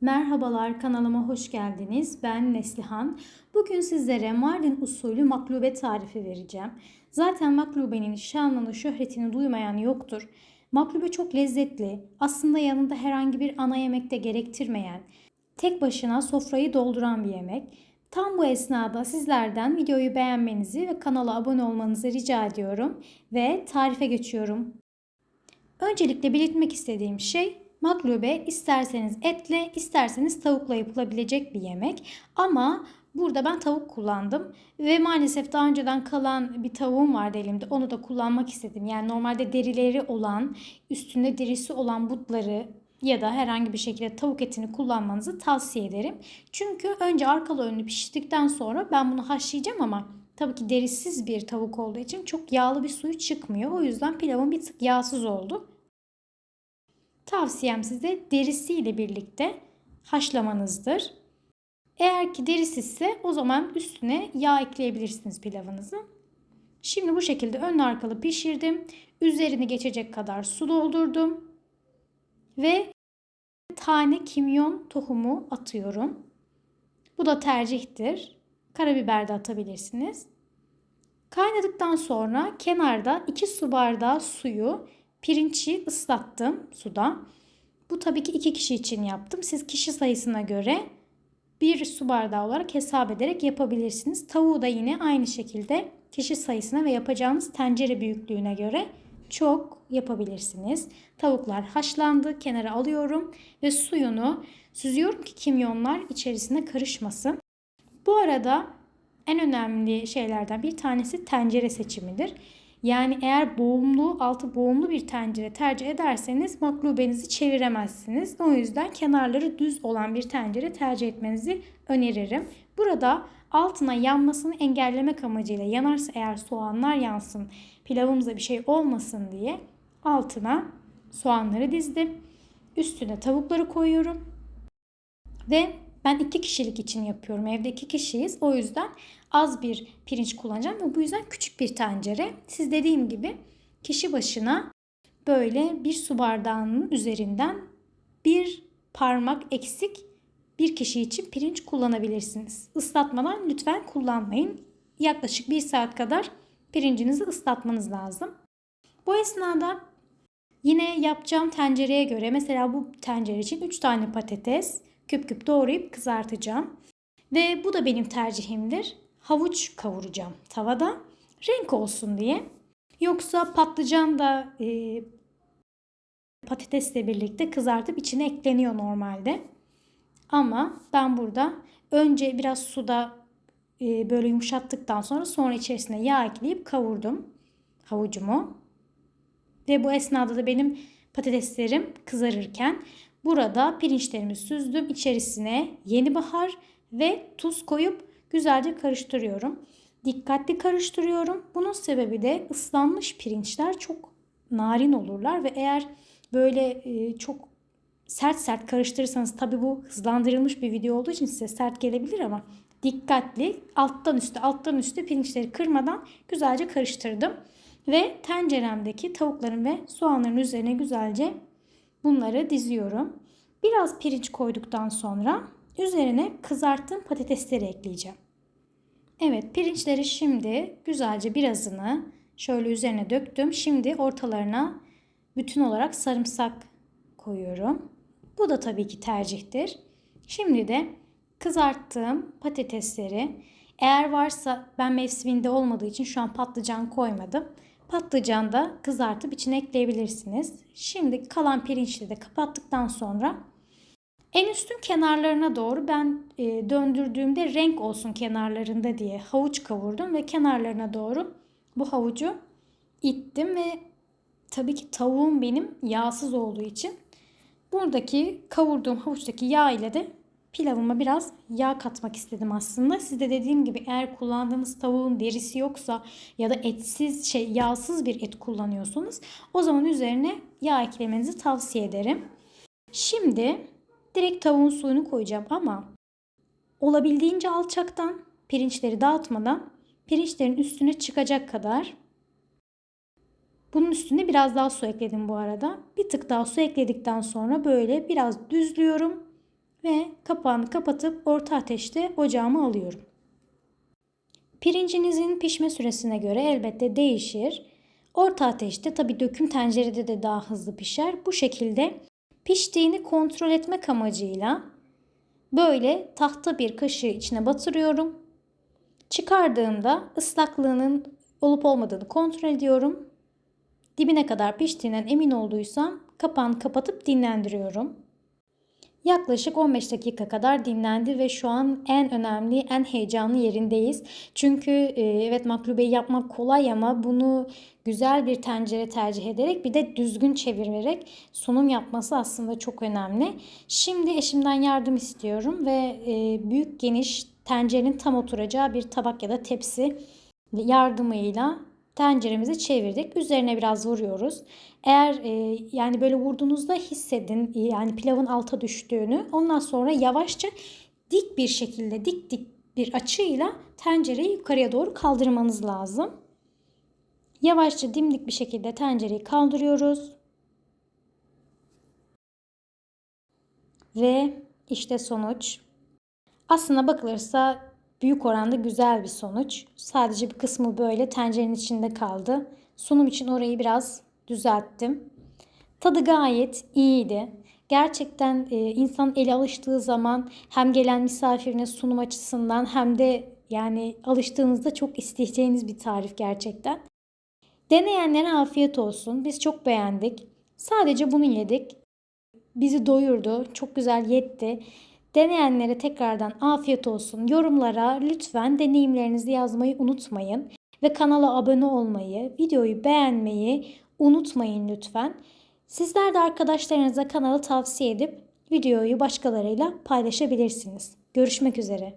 Merhabalar kanalıma hoş geldiniz. Ben Neslihan. Bugün sizlere Mardin usulü maklube tarifi vereceğim. Zaten maklubenin şanını şöhretini duymayan yoktur. Maklube çok lezzetli. Aslında yanında herhangi bir ana yemek de gerektirmeyen, tek başına sofrayı dolduran bir yemek. Tam bu esnada sizlerden videoyu beğenmenizi ve kanala abone olmanızı rica ediyorum ve tarife geçiyorum. Öncelikle belirtmek istediğim şey maklube isterseniz etle isterseniz tavukla yapılabilecek bir yemek. Ama burada ben tavuk kullandım ve maalesef daha önceden kalan bir tavuğum vardı elimde. Onu da kullanmak istedim. Yani normalde derileri olan, üstünde derisi olan butları ya da herhangi bir şekilde tavuk etini kullanmanızı tavsiye ederim. Çünkü önce arkalı önlü pişirdikten sonra ben bunu haşlayacağım ama tabii ki derisiz bir tavuk olduğu için çok yağlı bir suyu çıkmıyor. O yüzden pilavım bir tık yağsız oldu. Tavsiyem size derisiyle birlikte haşlamanızdır. Eğer ki derisizse o zaman üstüne yağ ekleyebilirsiniz pilavınızı. Şimdi bu şekilde ön arkalı pişirdim. Üzerini geçecek kadar su doldurdum. Ve tane kimyon tohumu atıyorum. Bu da tercihtir. Karabiber de atabilirsiniz. Kaynadıktan sonra kenarda 2 su bardağı suyu pirinci ıslattım suda. Bu tabii ki 2 kişi için yaptım. Siz kişi sayısına göre bir su bardağı olarak hesap ederek yapabilirsiniz. Tavuğu da yine aynı şekilde kişi sayısına ve yapacağınız tencere büyüklüğüne göre çok yapabilirsiniz. Tavuklar haşlandı. Kenara alıyorum ve suyunu süzüyorum ki kimyonlar içerisine karışmasın. Bu arada en önemli şeylerden bir tanesi tencere seçimidir. Yani eğer boğumlu, altı boğumlu bir tencere tercih ederseniz maklubenizi çeviremezsiniz. O yüzden kenarları düz olan bir tencere tercih etmenizi öneririm. Burada altına yanmasını engellemek amacıyla yanarsa eğer soğanlar yansın, pilavımıza bir şey olmasın diye altına soğanları dizdim. Üstüne tavukları koyuyorum. Ve ben iki kişilik için yapıyorum. Evde iki kişiyiz. O yüzden az bir pirinç kullanacağım ve bu yüzden küçük bir tencere. Siz dediğim gibi kişi başına böyle bir su bardağının üzerinden bir parmak eksik bir kişi için pirinç kullanabilirsiniz. Islatmadan lütfen kullanmayın. Yaklaşık bir saat kadar pirincinizi ıslatmanız lazım. Bu esnada yine yapacağım tencereye göre mesela bu tencere için 3 tane patates küp küp doğrayıp kızartacağım. Ve bu da benim tercihimdir. Havuç kavuracağım tavada. Renk olsun diye. Yoksa patlıcan da e, patatesle birlikte kızartıp içine ekleniyor normalde. Ama ben burada önce biraz suda e, böyle yumuşattıktan sonra sonra içerisine yağ ekleyip kavurdum havucumu. Ve bu esnada da benim patateslerim kızarırken burada pirinçlerimi süzdüm. İçerisine yeni bahar ve tuz koyup güzelce karıştırıyorum. Dikkatli karıştırıyorum. Bunun sebebi de ıslanmış pirinçler çok narin olurlar ve eğer böyle e, çok sert sert karıştırırsanız tabi bu hızlandırılmış bir video olduğu için size sert gelebilir ama dikkatli alttan üste alttan üste pirinçleri kırmadan güzelce karıştırdım. Ve tenceremdeki tavukların ve soğanların üzerine güzelce bunları diziyorum. Biraz pirinç koyduktan sonra üzerine kızarttığım patatesleri ekleyeceğim. Evet pirinçleri şimdi güzelce birazını şöyle üzerine döktüm. Şimdi ortalarına bütün olarak sarımsak koyuyorum. Bu da tabii ki tercihtir. Şimdi de kızarttığım patatesleri eğer varsa ben mevsiminde olmadığı için şu an patlıcan koymadım. Patlıcan da kızartıp içine ekleyebilirsiniz. Şimdi kalan pirinçli de kapattıktan sonra en üstün kenarlarına doğru ben e, döndürdüğümde renk olsun kenarlarında diye havuç kavurdum ve kenarlarına doğru bu havucu ittim ve tabii ki tavuğum benim yağsız olduğu için buradaki kavurduğum havuçtaki yağ ile de pilavıma biraz yağ katmak istedim aslında. Siz de dediğim gibi eğer kullandığınız tavuğun derisi yoksa ya da etsiz şey yağsız bir et kullanıyorsunuz o zaman üzerine yağ eklemenizi tavsiye ederim. Şimdi direkt tavuğun suyunu koyacağım ama olabildiğince alçaktan pirinçleri dağıtmadan pirinçlerin üstüne çıkacak kadar bunun üstüne biraz daha su ekledim bu arada. Bir tık daha su ekledikten sonra böyle biraz düzlüyorum ve kapağını kapatıp orta ateşte ocağıma alıyorum. Pirincinizin pişme süresine göre elbette değişir. Orta ateşte tabi döküm tencerede de daha hızlı pişer. Bu şekilde piştiğini kontrol etmek amacıyla böyle tahta bir kaşığı içine batırıyorum. Çıkardığımda ıslaklığının olup olmadığını kontrol ediyorum. Dibine kadar piştiğinden emin olduysam kapağını kapatıp dinlendiriyorum. Yaklaşık 15 dakika kadar dinlendi ve şu an en önemli, en heyecanlı yerindeyiz. Çünkü e, evet maklubeyi yapmak kolay ama bunu güzel bir tencere tercih ederek bir de düzgün çevirerek sunum yapması aslında çok önemli. Şimdi eşimden yardım istiyorum ve e, büyük geniş tencerenin tam oturacağı bir tabak ya da tepsi yardımıyla tenceremizi çevirdik. Üzerine biraz vuruyoruz. Eğer e, yani böyle vurduğunuzda hissedin e, yani pilavın alta düştüğünü. Ondan sonra yavaşça dik bir şekilde dik dik bir açıyla tencereyi yukarıya doğru kaldırmanız lazım. Yavaşça dimdik bir şekilde tencereyi kaldırıyoruz. Ve işte sonuç. Aslına bakılırsa büyük oranda güzel bir sonuç. Sadece bir kısmı böyle tencerenin içinde kaldı. Sunum için orayı biraz düzelttim. Tadı gayet iyiydi. Gerçekten e, insan eli alıştığı zaman hem gelen misafirine sunum açısından hem de yani alıştığınızda çok isteyeceğiniz bir tarif gerçekten. Deneyenlere afiyet olsun. Biz çok beğendik. Sadece bunu yedik. Bizi doyurdu. Çok güzel yetti. Deneyenlere tekrardan afiyet olsun. Yorumlara lütfen deneyimlerinizi yazmayı unutmayın. Ve kanala abone olmayı, videoyu beğenmeyi unutmayın lütfen. Sizler de arkadaşlarınıza kanalı tavsiye edip videoyu başkalarıyla paylaşabilirsiniz. Görüşmek üzere.